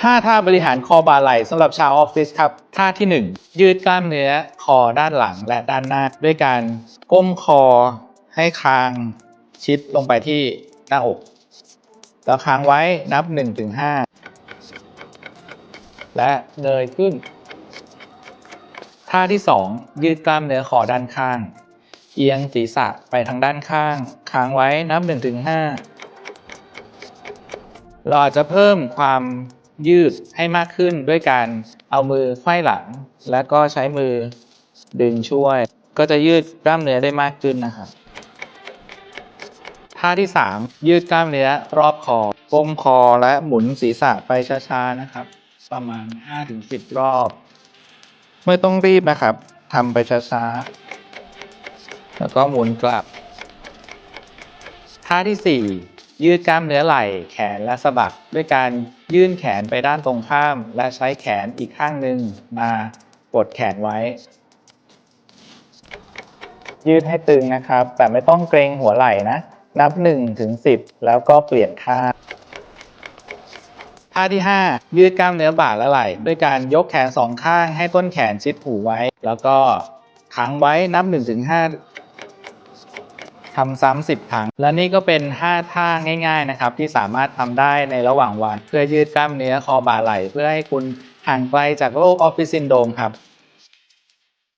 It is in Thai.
5 ท่าบริหารคอบ่าไหล่สำหรับชาวออฟฟิศครับ ท่าที่ 1 ยืดกล้ามเนื้อคอด้านหลังและด้านหน้า ด้วยการก้มคอให้คางชิดลงไปที่หน้าอก แล้วค้างไว้นับ 1-5 และเงยขึ้น ท่าที่ 2 ยืดกล้ามเนื้อคอด้านข้าง เอียงศีรษะไปทางด้านข้าง ค้างไว้นับ 1-5 เราอาจจะเพิ่มความ ยืดให้มากขึ้นด้วยการเอามือไขว้หลัง และก็ใช้มือดึงช่วย ก็จะยืดกล้ามเนื้อได้มากขึ้นนะครับท่าที่ 3 ยืดกล้ามเนื้อรอบคอก้มคอและหมุนศีรษะไปช้าๆนะครับ ประมาณ 5-10 รอบ ไม่ต้องรีบนะครับทำไปช้าๆแล้วก็หมุนกลับท่าที่ 4 ยืดกล้ามเนื้อไหล่แขนและสะบัก ด้วยการยื่นแขนไปด้านตรงข้าม และใช้แขนอีกข้างหนึ่งมากดแขนไว้ ยืดให้ตึงนะครับ แต่ไม่ต้องเกรงหัวไหล่นะ นับ1ถึง10 แล้วก็เปลี่ยนข้างท่าที่ 5 ยืดกล้ามเนื้อบ่าและไหล่ด้วยการยกแขนสองข้างให้ต้นแขนชิดหูไว้ แล้วก็ค้างไว้นับ1ถึง5 ทำซ้ำ10ครั้งและนี่ก็เป็น 5 ท่าง่ายๆนะครับที่สามารถทำได้ในระหว่างวัน เพื่อยืดกล้ามเนื้อคอบ่าไหล่ เพื่อให้คุณห่างไกลจากโรคออฟฟิศซินโดมครับ